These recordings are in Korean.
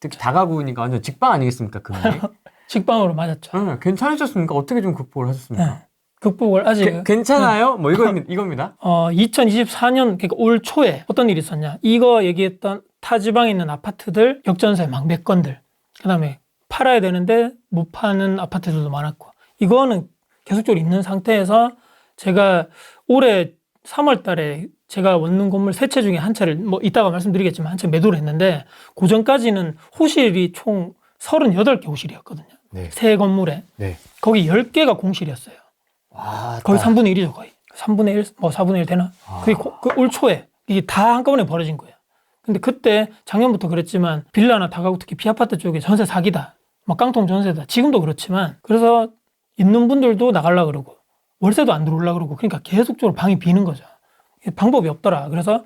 특히 다가구니까 완전 직방 아니겠습니까 그게? 직방으로 맞았죠. 응, 괜찮으셨습니까? 어떻게 좀 극복을 하셨습니까? 네. 극복을 아직 게- 괜찮아요? 뭐 이겁니다. 이겁니다. 어, 2024년 그러니까 올 초에 어떤 일이 있었냐? 이거 얘기했던 타 지방에 있는 아파트들 역전세 막몇 건들. 그다음에 팔아야 되는데 못 파는 아파트들도 많았고. 이거는 계속적으로 있는 상태에서 제가 올해 3월 달에 제가 원룸 건물 세 채 중에 한 채를 뭐 이따가 말씀드리겠지만 한 채 매도를 했는데 그 전까지는 호실이 총 38개 호실이었거든요. 네. 세 건물에. 네. 거기 10개가 공실이었어요. 와, 거의 딱. 3분의 1이죠, 거의. 3분의 1, 뭐 4분의 1 되나? 아. 그게 고- 그올 초에 이게 다 한꺼번에 벌어진 거예요. 근데 그때 작년부터 그랬지만 빌라나 다가구 특히 비아파트 쪽에 전세 사기다. 뭐 깡통 전세다. 지금도 그렇지만 그래서 있는 분들도 나가려 그러고 월세도 안 들어올라 그러고 그러니까 계속적으로 방이 비는 거죠. 방법이 없더라. 그래서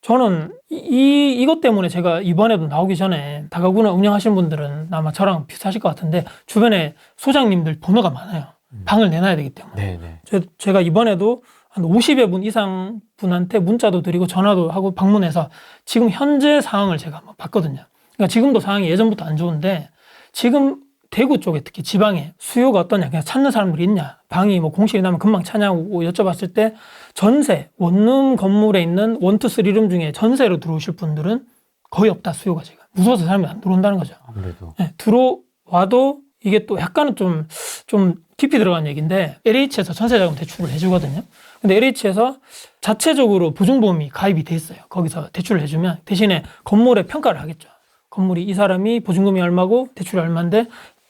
저는 이, 이- 이것 때문에 제가 이번에도 나오기 전에 다가구나 운영하시는 분들은 아마 저랑 비슷하실 것 같은데 주변에 소장님들 번호가 많아요. 방을 내놔야 되기 때문에. 네, 네. 제- 제가 이번에도 한 50여 분 이상 분한테 문자도 드리고 전화도 하고 방문해서 지금 현재 상황을 제가 봤거든요. 그러니까 지금도 상황이 예전부터 안 좋은데 지금 대구 쪽에 특히 지방에 수요가 어떠냐 그냥 찾는 사람들이 있냐 방이 뭐 공실이 나면 금방 차냐고 여쭤봤을 때 전세 원룸 건물에 있는 원투 쓰리룸 중에 전세로 들어오실 분들은 거의 없다 수요가 지금 무서워서 사람이 안 들어온다는 거죠. 아무래도. 네, 들어와도 이게 또 약간은 좀, 좀 깊이 들어간 얘기인데 LH에서 전세자금 대출을 해주거든요. 근데 LH에서 자체적으로 보증보험이 가입이 돼 있어요. 거기서 대출을 해주면 대신에 건물의 평가를 하겠죠. 건물이 이 사람이 보증금이 얼마고 대출이 얼마인데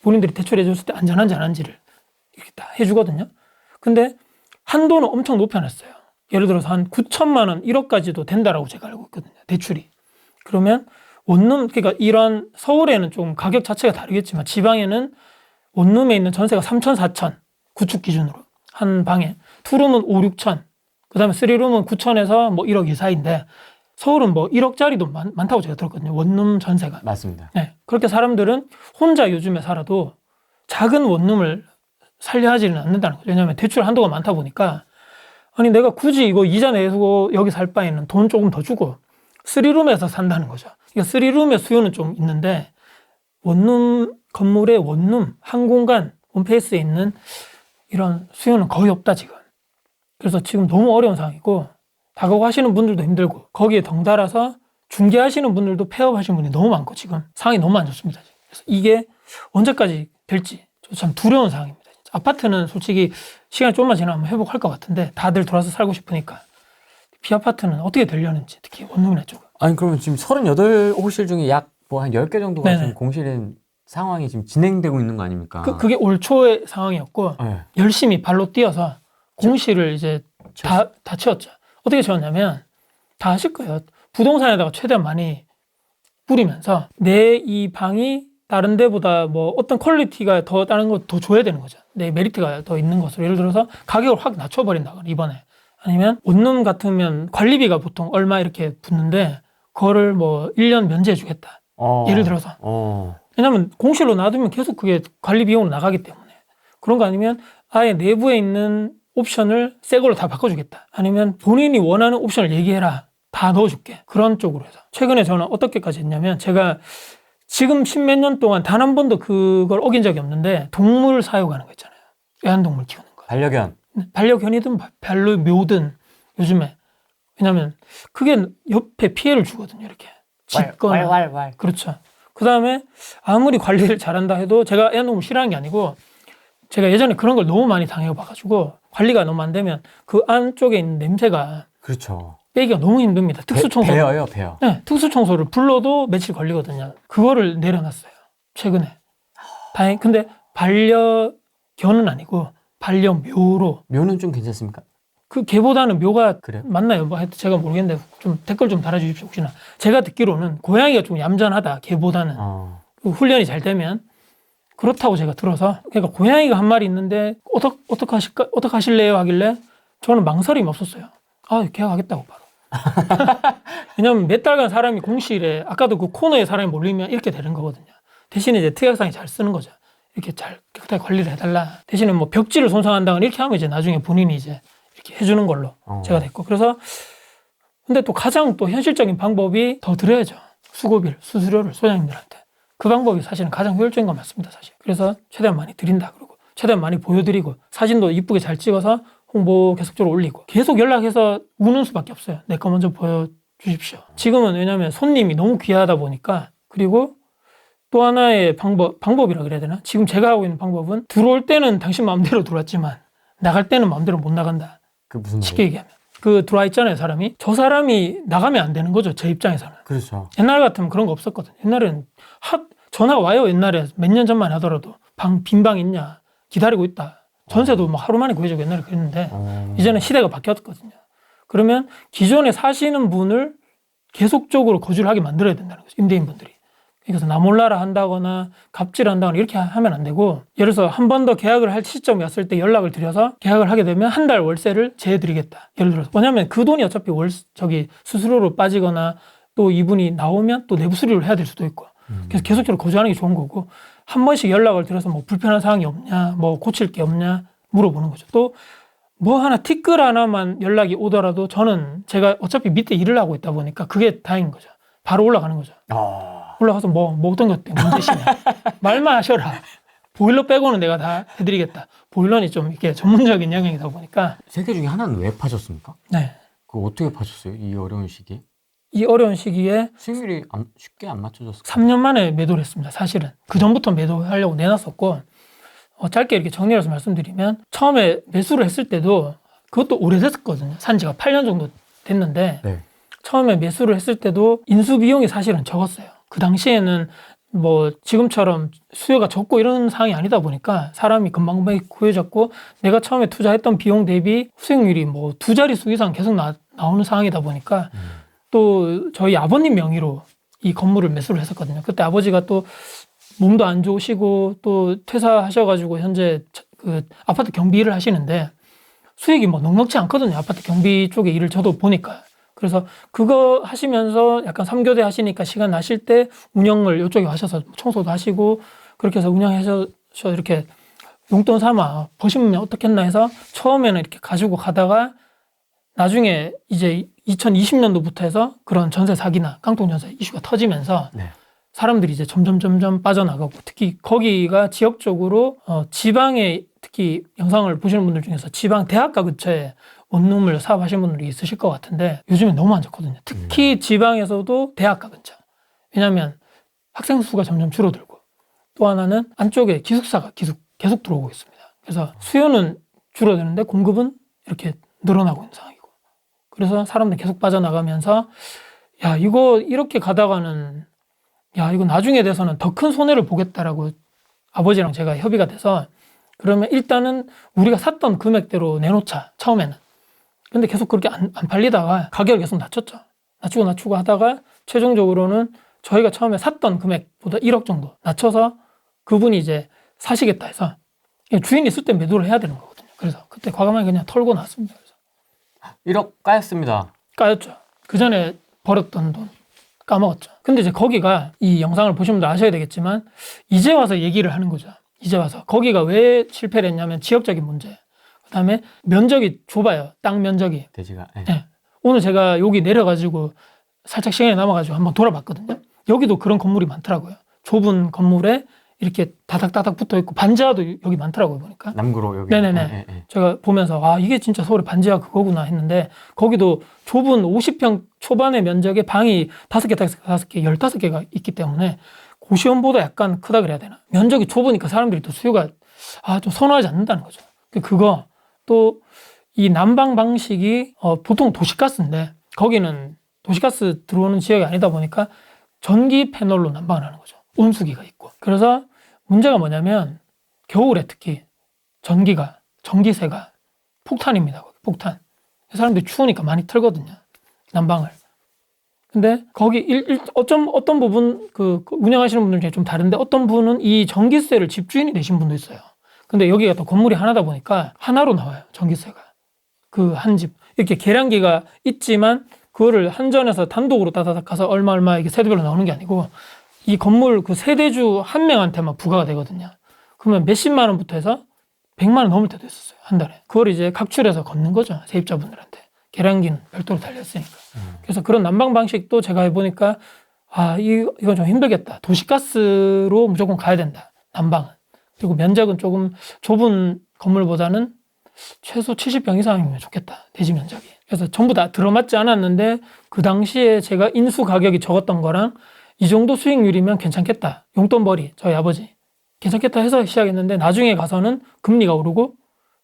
본인들이 대출해 줬을 때 안전한지 안 한지를 이렇게 다 해주거든요. 근데 한도는 엄청 높여놨어요. 예를 들어서 한 9천만 원, 1억까지도 된다라고 제가 알고 있거든요. 대출이. 그러면 원룸 그러니까 이런 서울에는 좀 가격 자체가 다르겠지만 지방에는 원룸에 있는 전세가 3천, 4천 구축 기준으로 한 방에 투룸은 5, 6천 그 다음에 쓰리룸은 9천에서 뭐 1억 이 사이인데 서울은 뭐 1억짜리도 많, 많다고 제가 들었거든요. 원룸 전세가. 맞습니다. 네. 그렇게 사람들은 혼자 요즘에 살아도 작은 원룸을 살려 하지는 않는다는 거죠. 왜냐하면 대출 한도가 많다 보니까 아니 내가 굳이 이거 이자 내고 여기 살 바에는 돈 조금 더 주고 쓰리룸에서 산다는 거죠. 그러니까 쓰리룸의 수요는 좀 있는데 원룸 건물의 원룸 한 공간 원페이스에 있는 이런 수요는 거의 없다 지금. 그래서 지금 너무 어려운 상황이고 다가구 하시는 분들도 힘들고 거기에 덩달아서 중개하시는 분들도 폐업하시는 분이 너무 많고 지금 상황이 너무 안 좋습니다. 그래서 이게 언제까지 될지 저참 두려운 상황입니다. 아파트는 솔직히 시간이 조금만 지나면 회복할 것 같은데 다들 돌아서 살고 싶으니까 비아파트는 어떻게 되려는지 특히 원룸이나 쪽은 아니 그러면 지금 38호실 중에 약 뭐 한 10개 정도가 네네. 지금 공실인 상황이 지금 진행되고 있는 거 아닙니까? 그, 그게 올 초의 상황이었고 네. 열심히 발로 뛰어서 공시를 이제 다, 다 채웠죠. 어떻게 채웠냐면 다 아실 거예요. 부동산에다가 최대한 많이 뿌리면서 내 이 방이 다른 데보다 뭐 어떤 퀄리티가 더 다른 거더 줘야 되는 거죠. 내 메리트가 더 있는 것으로 예를 들어서 가격을 확 낮춰버린다거나 이번에 아니면 원룸 같으면 관리비가 보통 얼마 이렇게 붙는데 그거를 뭐 1년 면제해 주겠다. 어. 예를 들어서 어. 왜냐면 공실로 놔두면 계속 그게 관리 비용으로 나가기 때문에 그런 거 아니면 아예 내부에 있는 옵션을 새 걸로 다 바꿔주겠다. 아니면 본인이 원하는 옵션을 얘기해라. 다 넣어줄게. 그런 쪽으로 해서. 최근에 저는 어떻게까지 했냐면 제가 지금 십몇 년 동안 단 한 번도 그걸 어긴 적이 없는데 동물 사육하는 거 있잖아요. 애완동물 키우는 거. 반려견. 반려견이든 바- 반려묘든 요즘에. 왜냐면 그게 옆에 피해를 주거든요 이렇게. 짖거나. 왈 왈 왈. 그렇죠. 그 다음에 아무리 관리를 잘한다 해도 제가 애완동물 싫어하는 게 아니고 제가 예전에 그런 걸 너무 많이 당해봐가지고 관리가 너무 안 되면 그 안쪽에 있는 냄새가 그렇죠. 빼기가 너무 힘듭니다. 특수 청소. 배, 배어요, 배어. 네, 특수 청소를 불러도 며칠 걸리거든요. 그거를 내려놨어요. 최근에. 다행. 근데 반려견은 아니고 반려묘로 묘는 좀 괜찮습니까? 그 개보다는 묘가 그래요? 맞나요? 뭐 하여튼 제가 모르겠는데 좀 댓글 좀 달아주십시오 혹시나. 제가 듣기로는 고양이가 좀 얌전하다 개보다는. 어. 그 훈련이 잘 되면 그렇다고 제가 들어서 그러니까 고양이가 한 마리 있는데 어떻 어떻게 하실까 어떻게 하실래요 하길래 저는 망설임이 없었어요. 아 계약하겠다고 바로. 왜냐면 몇 달간 사람이 공실에 아까도 그 코너에 사람이 몰리면 이렇게 되는 거거든요. 대신에 이제 특약상이 잘 쓰는 거죠. 이렇게 잘 깨끗하게 관리를 해달라. 대신에 뭐 벽지를 손상한다거나 이렇게 하면 이제 나중에 본인이 이제 이렇게 해주는 걸로 어. 제가 됐고 그래서 근데 또 가장 또 현실적인 방법이 더 드려야죠. 수고비를 수수료를 소장님들한테. 그 방법이 사실은 가장 효율적인 건 맞습니다, 사실. 그래서 최대한 많이 드린다 그러고 최대한 많이 보여드리고 사진도 이쁘게 잘 찍어서 홍보 계속적으로 올리고 계속 연락해서 우는 수밖에 없어요. 내 거 먼저 보여주십시오. 지금은 왜냐하면 손님이 너무 귀하다 보니까 그리고 또 하나의 방법 방법이라 그래야 되나? 지금 제가 하고 있는 방법은 들어올 때는 당신 마음대로 들어왔지만 나갈 때는 마음대로 못 나간다. 그 무슨 쉽게 얘기하면 그 들어와 있잖아요, 사람이. 저 사람이 나가면 안 되는 거죠, 제 입장에서는. 그렇죠. 옛날 같으면 그런 거 없었거든. 옛날에는 하, 전화 와요. 옛날에 몇 년 전만 하더라도 방 빈방 있냐 기다리고 있다. 전세도 막 하루 만에 구해주고 옛날에 그랬는데 어. 이제는 시대가 바뀌었거든요. 그러면 기존에 사시는 분을 계속적으로 거주를 하게 만들어야 된다는 거죠. 임대인분들이. 그래서 나 몰라라 한다거나 갑질 한다거나 이렇게 하- 하면 안 되고 예를 들어서 한 번 더 계약을 할 시점이 왔을 때 연락을 드려서 계약을 하게 되면 한 달 월세를 제해드리겠다. 예를 들어서 왜냐하면 그 돈이 어차피 월 저기 수수료로 빠지거나 또 이분이 나오면 또 내부 수리를 해야 될 수도 있고 그래서 계속적으로 거주하는 게 좋은 거고 한 번씩 연락을 드려서 뭐 불편한 사항이 없냐 뭐 고칠 게 없냐 물어보는 거죠. 또 뭐 하나 티끌 하나만 연락이 오더라도 저는 제가 어차피 밑에 일을 하고 있다 보니까 그게 다행인 거죠. 바로 올라가는 거죠. 아. 올라가서 뭐, 뭐 어떤 것 때문에 문제시냐. 말만 하셔라. 보일러 빼고는 내가 다 해드리겠다. 보일러는 좀 이렇게 전문적인 영역이다 보니까. 세 개 중에 하나는 왜 파셨습니까? 네. 그거 어떻게 파셨어요? 이 어려운 시기에? 이 어려운 시기에 수익률이 안- 쉽게 안 맞춰졌어요. 3년 만에 매도를 했습니다. 사실은. 그 전부터 매도하려고 내놨었고, 어, 짧게 이렇게 정리해서 말씀드리면, 처음에 매수를 했을 때도 그것도 오래됐었거든요. 산 지가 8년 정도 됐는데, 네. 처음에 매수를 했을 때도 인수 비용이 사실은 적었어요. 그 당시에는 뭐 지금처럼 수요가 적고 이런 상황이 아니다 보니까 사람이 금방금방 구해졌고 내가 처음에 투자했던 비용 대비 수익률이 뭐 두 자릿수 이상 계속 나, 나오는 상황이다 보니까 또 저희 아버님 명의로 이 건물을 매수를 했었거든요. 그때 아버지가 또 몸도 안 좋으시고 또 퇴사하셔가지고 현재 그 아파트 경비 일을 하시는데 수익이 뭐 넉넉지 않거든요. 아파트 경비 쪽에 일을 저도 보니까. 그래서 그거 하시면서 약간 삼교대 하시니까 시간 나실 때 운영을 이쪽에 하셔서 청소도 하시고 그렇게 해서 운영하셔서 이렇게 용돈 삼아 버시면 어떻겠나 해서 처음에는 이렇게 가지고 가다가 나중에 이제 2020년도부터 해서 그런 전세 사기나 깡통 전세 이슈가 터지면서 네. 사람들이 이제 점점 점점 빠져나가고 특히 거기가 지역적으로 어, 지방에 특히 영상을 보시는 분들 중에서 지방 대학가 근처에 원룸을 사업하시는 분들이 있으실 것 같은데 요즘에 너무 안 좋거든요. 특히 지방에서도 대학가 근처. 왜냐하면 학생 수가 점점 줄어들고 또 하나는 안쪽에 기숙사가 계속 계속 들어오고 있습니다. 그래서 수요는 줄어드는데 공급은 이렇게 늘어나고 있는 상황이고 그래서 사람들이 계속 빠져나가면서 야 이거 이렇게 가다가는 야 이거 나중에 돼서는 더 큰 손해를 보겠다라고 아버지랑 제가 협의가 돼서 그러면 일단은 우리가 샀던 금액대로 내놓자 처음에는. 근데 계속 그렇게 안, 안 팔리다가 가격을 계속 낮췄죠. 낮추고 낮추고 하다가 최종적으로는 저희가 처음에 샀던 금액보다 1억 정도 낮춰서 그분이 이제 사시겠다 해서 주인이 있을 때 매도를 해야 되는 거거든요. 그래서 그때 과감하게 그냥 털고 그래서 1억 까였습니다. 까였죠. 그 전에 벌었던 돈 까먹었죠. 근데 이제 거기가 이 영상을 보시면 아셔야 되겠지만 이제 와서 얘기를 하는 거죠. 이제 와서 거기가 왜 실패를 했냐면 지역적인 문제. 그다음에 면적이 좁아요. 땅 면적이. 돼지가. 네. 네. 오늘 제가 여기 내려가지고 살짝 시간이 남아가지고 한번 돌아봤거든요. 여기도 그런 건물이 많더라고요. 좁은 건물에 이렇게 다닥다닥 붙어 있고 반지하도 여기 많더라고요 보니까. 남구로 여기. 네네네. 네, 네, 네. 제가 보면서 아 이게 진짜 서울의 반지하 그거구나 했는데 거기도 좁은 50평 초반의 면적에 방이 다섯 개 다섯 개 다섯 개 열다섯 개가 있기 때문에 고시원보다 약간 크다 그래야 되나 면적이 좁으니까 사람들이 또 수요가 아 좀 선호하지 않는다는 거죠 그- 그거 또 이 난방 방식이 어, 보통 도시가스인데 거기는 도시가스 들어오는 지역이 아니다 보니까 전기 패널로 난방을 하는 거죠 온수기가 있고 그래서 문제가 뭐냐면 겨울에 특히 전기가 전기세가 폭탄입니다. 폭탄. 사람들이 추우니까 많이 틀거든요. 난방을. 근데 거기 일, 일, 어쩜 어떤 부분 그, 그 운영하시는 분들 중에 좀 다른데 어떤 분은 이 전기세를 집주인이 내신 분도 있어요. 근데 여기가 또 건물이 하나다 보니까 하나로 나와요. 전기세가. 그 한 집. 이렇게 계량기가 있지만 그거를 한전에서 단독으로 따다닥 가서 얼마 얼마 이게 세대별로 나오는 게 아니고 이 건물 그 세대주 한 명한테만 부과가 되거든요. 그러면 몇십만 원부터 해서 100만 원 넘을 때도 있었어요. 한 달에. 그걸 이제 각출해서 걷는 거죠. 세입자분들한테. 계량기는 별도로 달렸으니까. 그래서 그런 난방 방식도 제가 해보니까 아, 이, 이거 좀 힘들겠다. 도시가스로 무조건 가야 된다. 난방은. 그리고 면적은 조금 좁은 건물보다는 최소 70평 이상이면 좋겠다. 대지 면적이. 그래서 전부 다 들어맞지 않았는데 그 당시에 제가 인수 가격이 적었던 거랑 이 정도 수익률이면 괜찮겠다. 용돈벌이 저희 아버지 괜찮겠다 해서 시작했는데 나중에 가서는 금리가 오르고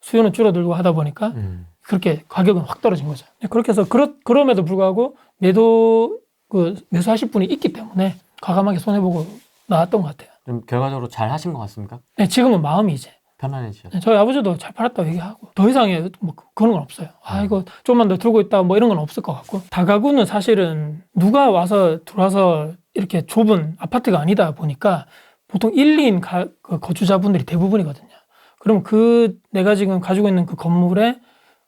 수요는 줄어들고 하다 보니까 음. 그렇게 가격은 확 떨어진 거죠. 네, 그렇게 해서 그렇, 그럼에도 불구하고 매도 그 매수하실 분이 있기 때문에 과감하게 손해 보고 나왔던 것 같아요. 좀 결과적으로 잘 하신 것 같습니까? 네, 지금은 마음이 이제 편안해지죠. 네, 저희 아버지도 잘 팔았다고 얘기하고 더 이상의 뭐 그- 그런 건 없어요. 아 이거 좀만 더 들고 있다 뭐 이런 건 없을 것 같고 다가구는 사실은 누가 와서 들어와서 이렇게 좁은 아파트가 아니다 보니까 보통 1, 2인 가, 그 거주자분들이 대부분이거든요. 그럼 그 내가 지금 가지고 있는 그 건물에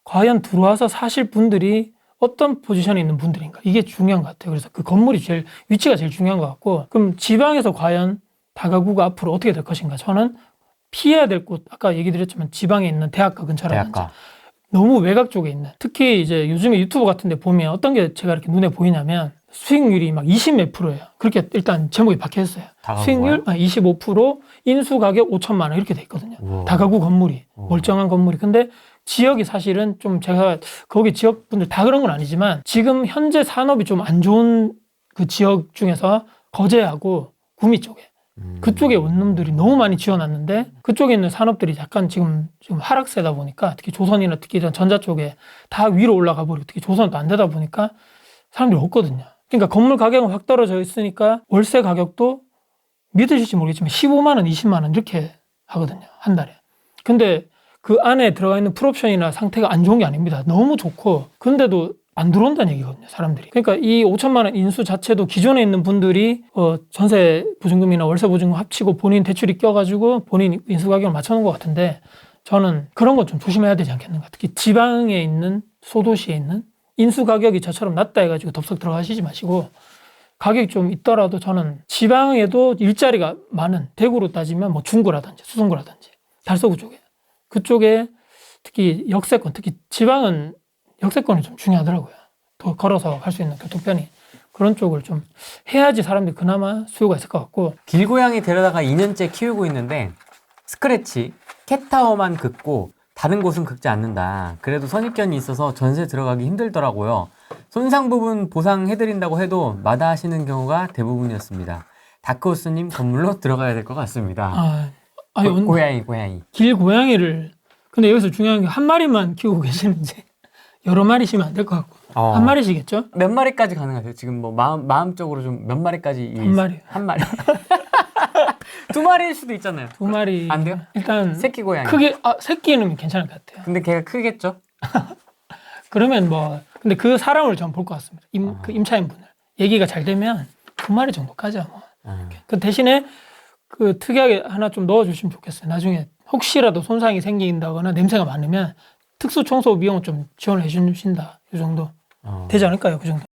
과연 들어와서 사실 분들이 어떤 포지션에 있는 분들인가 이게 중요한 것 같아요. 그래서 그 건물이 제일 위치가 제일 중요한 것 같고 그럼 지방에서 과연 다가구가 앞으로 어떻게 될 것인가 저는 피해야 될 곳 아까 얘기 드렸지만 지방에 있는 대학가 근처라든지 대학가. 너무 외곽 쪽에 있는 특히 이제 요즘에 유튜브 같은 데 보면 어떤 게 제가 이렇게 눈에 보이냐면 수익률이 막 20몇 프로예요. 그렇게 일단 제목이 박혀 있어요. 다가구가요? 수익률 25% 인수 가격 5천만 원 이렇게 돼 있거든요. 우와. 다가구 건물이. 멀쩡한 건물이 근데 지역이 사실은 좀 제가 거기 지역 분들 다 그런 건 아니지만 지금 현재 산업이 좀 안 좋은 그 지역 중에서 거제하고 구미 쪽에 음. 그쪽에 원룸들이 너무 많이 지어놨는데 그쪽에 있는 산업들이 약간 지금 지금 하락세다 보니까 특히 조선이나 특히 전자 쪽에 다 위로 올라가 버리고 특히 조선은 또안 되다 보니까 사람들이 없거든요. 그러니까 건물 가격은 확 떨어져 있으니까 월세 가격도 믿으실지 모르겠지만 15만 원, 20만 원 이렇게 하거든요. 한 달에. 근데 그 안에 들어가 있는 풀옵션이나 상태가 안 좋은 게 아닙니다. 너무 좋고 근데도 안 들어온다는 얘기거든요, 사람들이. 그러니까 이 5천만 원 인수 자체도 기존에 있는 분들이 어, 전세 보증금이나 월세 보증금 합치고 본인 대출이 껴가지고 본인 인수 가격을 맞춰놓은 것 같은데 저는 그런 건좀 조심해야 되지 않겠는가. 특히 지방에 있는 소도시에 있는 인수 가격이 저처럼 낮다 해가지고 덥석 들어가시지 마시고 가격이 좀 있더라도 저는 지방에도 일자리가 많은 대구로 따지면 뭐 중구라든지 수성구라든지 달서구 쪽에 그쪽에 특히 역세권 특히 지방은 역세권이 좀 중요하더라고요. 더 걸어서 갈 수 있는 교통편이 그런 쪽을 좀 해야지 사람들이 그나마 수요가 있을 것 같고 길고양이 데려다가 2년째 키우고 있는데 스크래치, 캣타워만 긋고 다른 곳은 긁지 않는다. 그래도 선입견이 있어서 전세 들어가기 힘들더라고요. 손상 부분 보상해드린다고 해도 마다하시는 경우가 대부분이었습니다. 다크호스님 건물로 들어가야 될 것 같습니다. 아, 아니, 고, 고양이, 고양이. 길 고양이를 근데 여기서 중요한 게 한 마리만 키우고 계시는지 여러 마리시면 안 될 것 같고 어. 한 마리시겠죠? 몇 마리까지 가능하세요? 지금 뭐 마음 마음적으로 좀 몇 마리까지 이- 한 마리. 한 마리 두 마리일 수도 있잖아요. 두 마리 안 돼요? 일단 새끼 고양이. 크게 아 새끼는 괜찮을 것 같아요. 근데 걔가 크겠죠? 그러면 뭐 근데 그 사람을 좀 볼 것 같습니다. 임, 그 임차인 분을 얘기가 잘 되면 두 마리 정도까지 뭐. 음. 그 대신에 그 특이하게 하나 좀 넣어주시면 좋겠어요. 나중에 혹시라도 손상이 생긴다거나 냄새가 많으면 특수 청소 비용 좀 지원을 해주신다. 이 정도 어. 되지 않을까요? 그 정도.